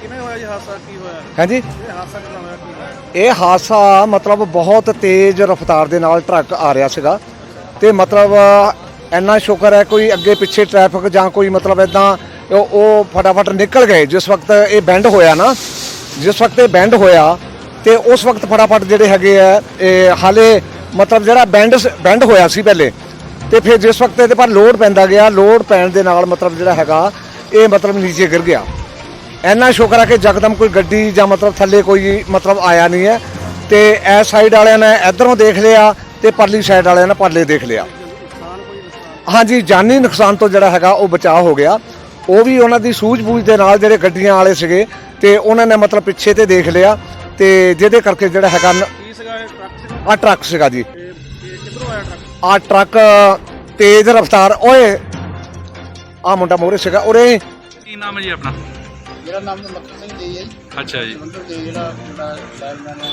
ਕਿਵੇਂ ਹਾਂਜੀ। ਇਹ ਹਾਦਸਾ ਇਹ ਹਾਦਸਾ ਮਤਲਬ ਬਹੁਤ ਤੇਜ਼ ਰਫ਼ਤਾਰ ਦੇ ਨਾਲ ਟਰੱਕ ਆ ਰਿਹਾ ਸੀਗਾ। ਤੇ ਮਤਲਬ ਇੰਨਾ ਸ਼ੁਕਰ ਹੈ ਕੋਈ ਅੱਗੇ ਪਿੱਛੇ ਟ੍ਰੈਫਿਕ ਜਾਂ ਕੋਈ ਮਤਲਬ ਇਦਾਂ ਉਹ ਫਟਾਫਟ ਨਿਕਲ ਗਏ। ਜਿਸ ਵਕਤ ਇਹ ਬੈਂਡ ਹੋਇਆ ਨਾ ਜਿਸ ਵਕਤ ਇਹ ਬੈਂਡ ਹੋਇਆ ਤੇ ਉਸ ਵਕਤ ਫਟਾਫਟ ਜਿਹੜੇ ਹੈਗੇ ਆ ਇਹ ਹਾਲੇ ਮਤਲਬ ਜਿਹੜਾ ਬੈਂਡ ਬੈਂਡ ਹੋਇਆ ਸੀ ਪਹਿਲੇ ਤੇ ਫਿਰ ਜਿਸ ਵਕਤ ਇਹਦੇ ਪਰ ਲੋਡ ਪੈਂਦਾ ਗਿਆ ਲੋਡ ਪੈਣ ਦੇ ਨਾਲ ਮਤਲਬ ਜਿਹੜਾ ਹੈਗਾ ਇਹ ਮਤਲਬ ਨੀਚੇ ਗਿਰ ਗਿਆ। ਇੰਨਾ ਸ਼ੁਕਰ ਹੈ ਕਿ ਜਕਦਮ ਕੋਈ ਗੱਡੀ ਜਾਂ ਮਤਲਬ ਥੱਲੇ ਕੋਈ ਮਤਲਬ ਆਇਆ ਨਹੀਂ ਹੈ ਤੇ ਇਸ ਸਾਈਡ ਵਾਲਿਆਂ ਨੇ ਇਧਰੋਂ ਦੇਖ ਲਿਆ ਤੇ ਪਰਲੀ ਸਾਈਡ ਵਾਲਿਆਂ ਨੇ ਪਰਲੇ ਦੇਖ ਲਿਆ। ਹਾਂਜੀ ਜਾਨੀ ਨੁਕਸਾਨ ਤੋਂ ਜਿਹੜਾ ਹੈਗਾ ਉਹ ਬਚਾਅ ਹੋ ਗਿਆ। ਉਹ ਵੀ ਉਹਨਾਂ ਦੀ ਸੂਝ-ਬੂਝ ਦੇ ਨਾਲ ਜਿਹੜੇ ਗੱਡੀਆਂ ਵਾਲੇ ਸੀਗੇ ਤੇ ਉਹਨਾਂ ਨੇ ਮਤਲਬ ਪਿੱਛੇ ਤੇ ਦੇਖ ਲਿਆ ਤੇ ਜਿਹਦੇ ਕਰਕੇ ਜਿਹੜਾ ਹੈਗਾ ਆ ਟਰੱਕ ਸੀਗਾ ਜੀ। ਆ ਟਰੱਕ ਤੇਜ਼ ਰਫ਼ਤਾਰ ਓਏ ਆ ਮੁੰਡਾ ਮੋਰੇ ਸੀਗਾ ਉਰੇ ਕੀ ਨਾਮ ਹੈ ਜੀ ਆਪਣਾ ਮੇਰਾ ਨਾਮ ਤਾਂ ਮੱਖਣ ਸਿੰਘ ਜੀ ਹੈ ਜੀ ਅੱਛਾ ਜੀ ਜਲੰਧਰ ਦੇ ਜਿਹੜਾ ਮੁੰਡਾ ਲਾਇਰਮੈਨ ਹੈ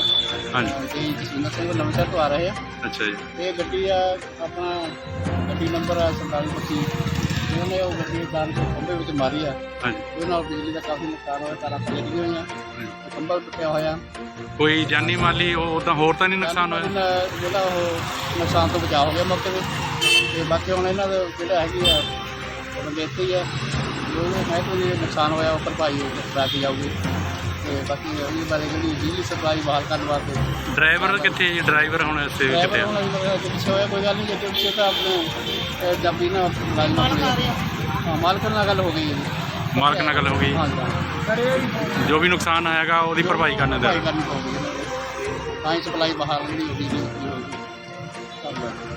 ਹਾਂਜੀ ਜੀ ਜਸਵਿੰਦਰ ਸਿੰਘ ਉਹ ਨਵਾਂਸ਼ਹਿਰ ਤੋਂ ਆ ਰਹੇ ਆ ਅੱਛਾ ਜੀ ਇਹ ਗੱਡੀ ਆ ਆਪਣਾ ਗੱਡੀ ਨੰਬਰ ਆ 4725 ਇਹਨਾਂ ਨੇ ਉਹ ਗੱਡੀ ਕਾਰ ਖੰਭੇ ਵਿੱਚ ਮਾਰੀ ਆ। ਹਾਂਜੀ। ਉਹਦੇ ਨਾਲ ਬਿਜਲੀ ਦਾ ਕਾਫੀ ਨੁਕਸਾਨ ਹੋਇਆ ਤਾਰਾਂ ਗਈਆਂ ਹੋਈਆਂ ਖੰਭਾ ਵੀ ਟੁੱਟਿਆ ਹੋਇਆ। ਕੋਈ ਜਾਨੀ ਮਾਲੀ ਉਹ ਤਾਂ ਹੋਰ ਤਾਂ ਨਹੀਂ ਨੁਕਸਾਨ ਹੋਇਆ? ਜਿਹੜਾ ਉਹ ਨੁਕਸਾਨ ਤੋਂ ਬਚਾਅ ਹੋ ਗਿਆ ਮੌਕੇ ਤੇ। ਤੇ ਬਾਕੀ ਹੁਣ ਇਹਨਾਂ ਦਾ ਜਿਹੜਾ ਹੈਗੀ ਆ ਬੰਦੇਤੀ ਆ ਜੋ ਮੈਂ ਇਹ ਨੁਕਸਾਨ ਹੋਇਆ ਉਹ ਭਰਪਾਈ ਕਰਾਤੀ ਜਾਊਗੀ। ਤੇ ਬਾਕੀ ਉਹਦੇ ਬਾਰੇ ਜਿਹੜੀ ਬਿਜਲੀ ਸਪਲਾਈ ਬਹਾਲ ਕਰਨ ਵਾਸਤੇ। ਡਰਾਈਵਰ ਕਿੱਥੇ ਜੀ? ਡਰਾਈਵਰ ਹੁਣ ਇਸੇ ਕਿੱਥੇ ਡਰਾਈਵਰ ਆ ਹੁਣ ਅਜੇ ਤੱਕ ਪਿੱਛੇ ਹੋਇਆ ਕੋਈ ਗੱਲ ਨਹੀਂ ਜੇ ਪਿੱਛੇ ਤਾਂ ਆਪਣੇ ਜੱਬੀ ਨਾਲ ਹਾਂ ਮਾਲਕ ਨਾਲ ਗੱਲ ਹੋ ਗਈ ਹੈ ਜੀ। ਮਾਲਕ ਨਾਲ ਗੱਲ ਹੋ ਗਈ। ਹਾਂ ਜੀ ਜੋ ਵੀ ਨੁਕਸਾਨ ਆਏਗਾ ਉਹਦੀ ਭਰਪਾਈ ਕਰਨ ਦੇ ਭਰਪਾਈ ਕਰਨੀ ਪਊਗੀ। ਤਾਂ ਹੀ ਸਪਲਾਈ ਬਹਾਲ ਜਿਹੜੀ ਹੋਈ ਜੀ ਹੋਈ ਧੰਨਵਾਦ